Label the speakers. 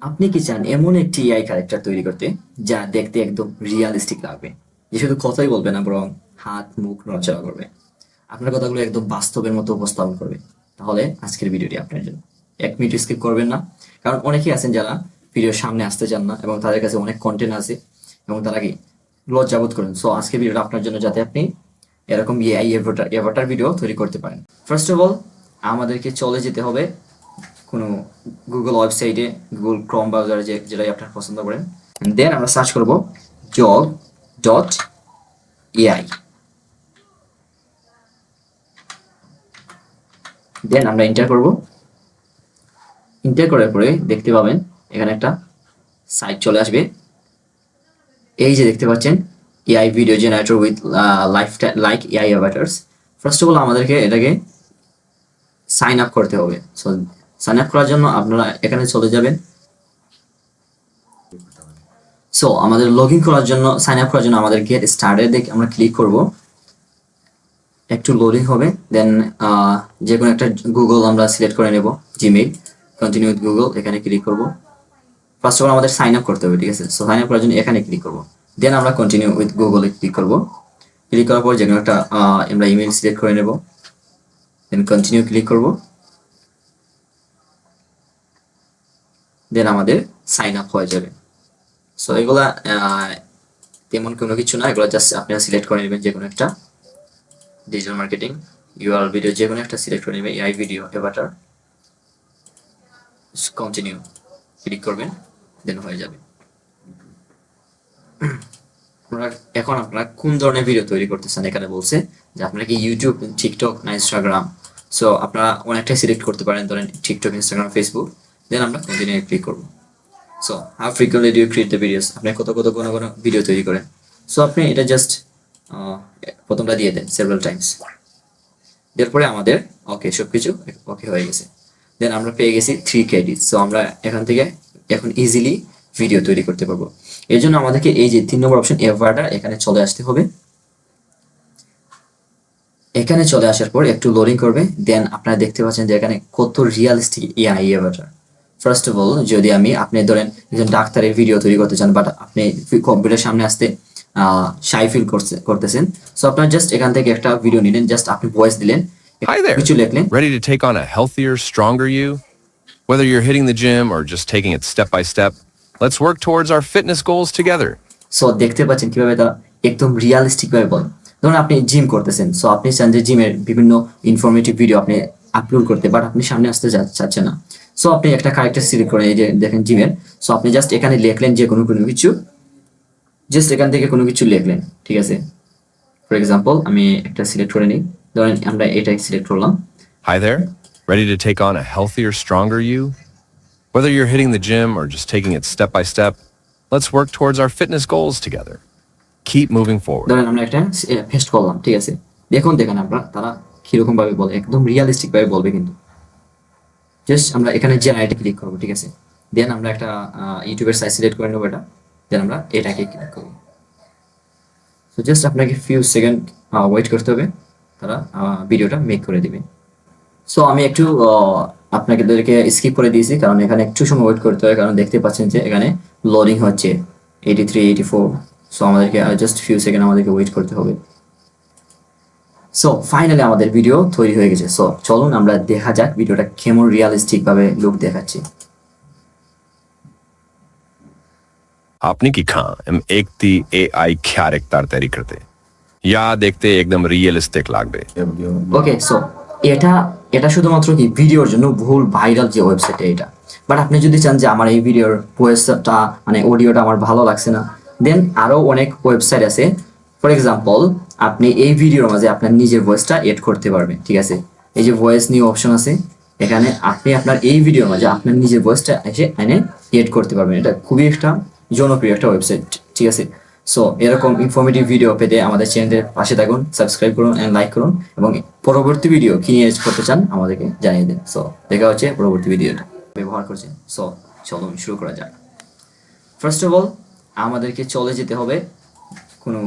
Speaker 1: আপনি কি চান এমন একটি এআই ক্যারেক্টার তৈরি করতে যা দেখতে একদম রিয়ালিস্টিক লাগবে? যে শুধু কথাই বলবে না, বরং হাত, মুখ নড়াচড়া করবে। আপনার কথাগুলো একদম বাস্তবের মতো উপস্থাপন করবে। তাহলে আজকের ভিডিওটি আপনার জন্য। এক মিনিট স্কিপ করবেন না। কারণ অনেকেই আছেন যারা ভিডিওর সামনে আসতে চান না এবং তাদের কাছে অনেক কন্টেন্ট আছে এবং তারা কি লজ্জাবোধ করেন। সো আজকের ভিডিওটা আপনার জন্য যাতে আপনি এরকম এআই এভাটার এভাটার ভিডিও তৈরি করতে পারেন। ফার্স্ট অফ অল আমাদেরকে চলে যেতে হবে কোনো গুগল ওয়েবসাইটে গুগল ক্রম ব্রাউজারে যে, যেটাই আপনার পছন্দ করেন। দেন আমরা সার্চ করব জব ডট এআই দেন আমরা এন্টার করব। এন্টার করার পরে দেখতে পাবেন এখানে একটা সাইট চলে আসবে। এই যে দেখতে পাচ্ছেন AI video generator with life like AI avatars first of all আমাদেরকে এটাকে সাইন আপ করতে হবে। সো সাইন আপ করার জন্য আপনারা এখানে চলে যাবেন। সো আমাদের লগ ইন করার জন্য সাইন আপ করার জন্য আমাদের গেট দেখে আমরা ক্লিক করব। একটু লোডিং হবে দেন যে কোনো একটা গুগল আমরা সিলেক্ট করে নেব জিমেইল কন্টিনিউ উইথ গুগল এখানে ক্লিক করব। ফার্স্ট অফ অল আমাদের সাইন আপ করতে হবে, ঠিক আছে? সো সাইন আপ করার জন্য এখানে ক্লিক করব। দেন আমরা কন্টিনিউ উইথ গুগলে ক্লিক করব। ক্লিক করার পর যে কোনো একটা আমরা ইমেল সিলেক্ট করে নেব। দেন কন্টিনিউ ক্লিক করব। দেন আমাদের সাইন আপ হয়ে যাবে। সো এগুলা তেমন কোনো কিছু না, এগুলো জাস্ট আপনারা সিলেক্ট করে নেবেন যে কোনো একটা ডিজিটাল মার্কেটিং ইউআর ভিডিও যে কোনো একটা সিলেক্ট করে নেবেন AI video avatar continue click করবেন দেন হয়ে যাবে। আপনারা, এখন আপনারা কোন ধরনের ভিডিও তৈরি করতেছেন? এখানে বলছে যে আপনারা কি ইউটিউব টিকটক না ইনস্টাগ্রাম সো আপনারা অনেকটাই সিলেক্ট করতে পারেন, ধরেন টিকটক ইনস্টাগ্রাম ফেসবুক দেন আমরা কন্টিনিউ ক্লিক করব। So how frequently do create the videos আপনি কত কত কোনো কোনো ভিডিও তৈরি করেন। সো আপনি এটা জাস্ট প্রথমটা দিয়ে দেন সেভারাল টাইমস এরপরে আমাদের ওকে সব কিছু ওকে হয়ে গেছে। দেন আমরা পেয়ে গেছি থ্রি ক্রেডিট সো আমরা এখান থেকে এখন ইজিলি ভিডিও তৈরি করতে পারব। এর জন্য আমাদেরকে এই যে তিন নম্বর অপশন এভারটা এখানে চলে আসতে হবে। এখানে চলে আসার পর একটু লোডিং করবে। দেন আপনারা দেখতে পাচ্ছেন যে এখানে কত realistic AI avatar first of all যদি আমি আপনি ধরেন একজন ডাক্তারের ভিডিও তৈরি করতে চান বাট আপনি কম্পিউটার সামনে আসতে শাই ফিল করছে করতেছেন সো আপনার জাস্ট এখান থেকে একটা ভিডিও নিলেন জাস্ট আপনি ভয়েস দিলেন
Speaker 2: Hi there.
Speaker 1: কিছু লিখলেন
Speaker 2: Ready to take on a healthier, stronger you? Whether you're hitting the gym or just taking it step by step, let's work towards our fitness goals together.
Speaker 1: So দেখতে পাচ্ছেন কীভাবে তারা একদম realistic ভাবে বলে ধরুন আপনি জিম করতেছেন সো আপনি চান যে জিমের বিভিন্ন ইনফরমেটিভ ভিডিও আপনি আপলোড করতে বাট আপনি সামনে আসতে চাচ্ছেন না সো আপনি একটা ক্যারেক্টার সিলেক্ট করেন এই যে দেখেন জিমের সো আপনি জাস্ট এখানে লিখলেন যে কোনো কোনো কিছু জাস্ট এখান থেকে কোনো কিছু লিখলেন ঠিক আছে ফর এক্সাম্পল আমি একটা সিলেক্ট করে নিই ধরেন আমরা এটাই সিলেক্ট করলাম
Speaker 2: Hi there. Ready to take on a healthier, stronger you? Whether you're hitting the gym or just taking it step by step, let's work towards our fitness goals together. Keep moving forward.
Speaker 1: ধরেন আমরা একটা paste করলাম ঠিক আছে দেখুন দেখেন আমরা তারা কীরকম ভাবে বলে একদম রিয়ালিস্টিক ভাবে বলবে কিন্তু জাস্ট আমরা এখানে জেনারেটে ক্লিক করব, ঠিক আছে? দেন আমরা একটা ইউটিউবের সাইজ সিলেক্ট করে নেব এটা। দেন আমরা এটাকে ক্লিক করব। তো জাস্ট আপনাকে ফিউ সেকেন্ড ওয়েট করতে হবে। তারা ভিডিওটা মেক করে দিবে। সো আমি একটু আপনাদেরকে স্কিপ করে দিয়েছি, কারণ এখানে একটু সময় ওয়েট করতে হয়, কারণ দেখতে পাচ্ছেন যে এখানে লোডিং হচ্ছে। Eighty three eighty four so আমাদেরকে জাস্ট ফিউ সেকেন্ড আমাদেরকে ওয়েট করতে হবে। সো ফাইনালি আমাদের ভিডিও তৈরি হয়ে গেছে। সো চলুন আমরা দেখা যাক ভিডিওটা কেমন রিয়ালিস্টিকভাবে লুক দেখাচ্ছি।
Speaker 2: আপনি কি খান? এম একটি এআই ক্যারেক্টার তৈরি করতে। ইয়া দেখতে একদম রিয়েলিস্টিক লাগবে।
Speaker 1: ওকে সো এটা এটা শুধুমাত্র কি ভিডিওর জন্য ভুল ভাইরাল যে ওয়েবসাইটে এটা। বাট আপনি যদি চান যে আমার এই ভিডিওর ভয়েসটা মানে অডিওটা আমার ভালো লাগছে না দেন আরও অনেক ওয়েবসাইট আছে। ফর এক্সাম্পল আপনি এই ভিডিওর মাঝে আপনার নিজের ভয়েসটা এড করতে পারবেন, ঠিক আছে? এই যে ভয়েস নিউ অপশন আছে, এখানে আপনি আপনার এই ভিডিওর মাঝে আপনার নিজের ভয়েসটা এসে এনে এড করতে পারবেন। এটা খুবই একটা জনপ্রিয় একটা ওয়েবসাইট ঠিক আছে? সো এরকম ইনফরমেটিভ ভিডিও পেতে আমাদের চ্যানেলের পাশে থাকুন সাবস্ক্রাইব করুন এন্ড লাইক করুন এবং পরবর্তী ভিডিও কি নিয়ে করতে চান আমাদেরকে জানিয়ে দিন। সো দেখা হচ্ছে পরবর্তী ভিডিওটা ব্যবহার করছেন। সো চলুন শুরু করা যাক। ফার্স্ট অফ অল আমাদেরকে চলে যেতে হবে কোনো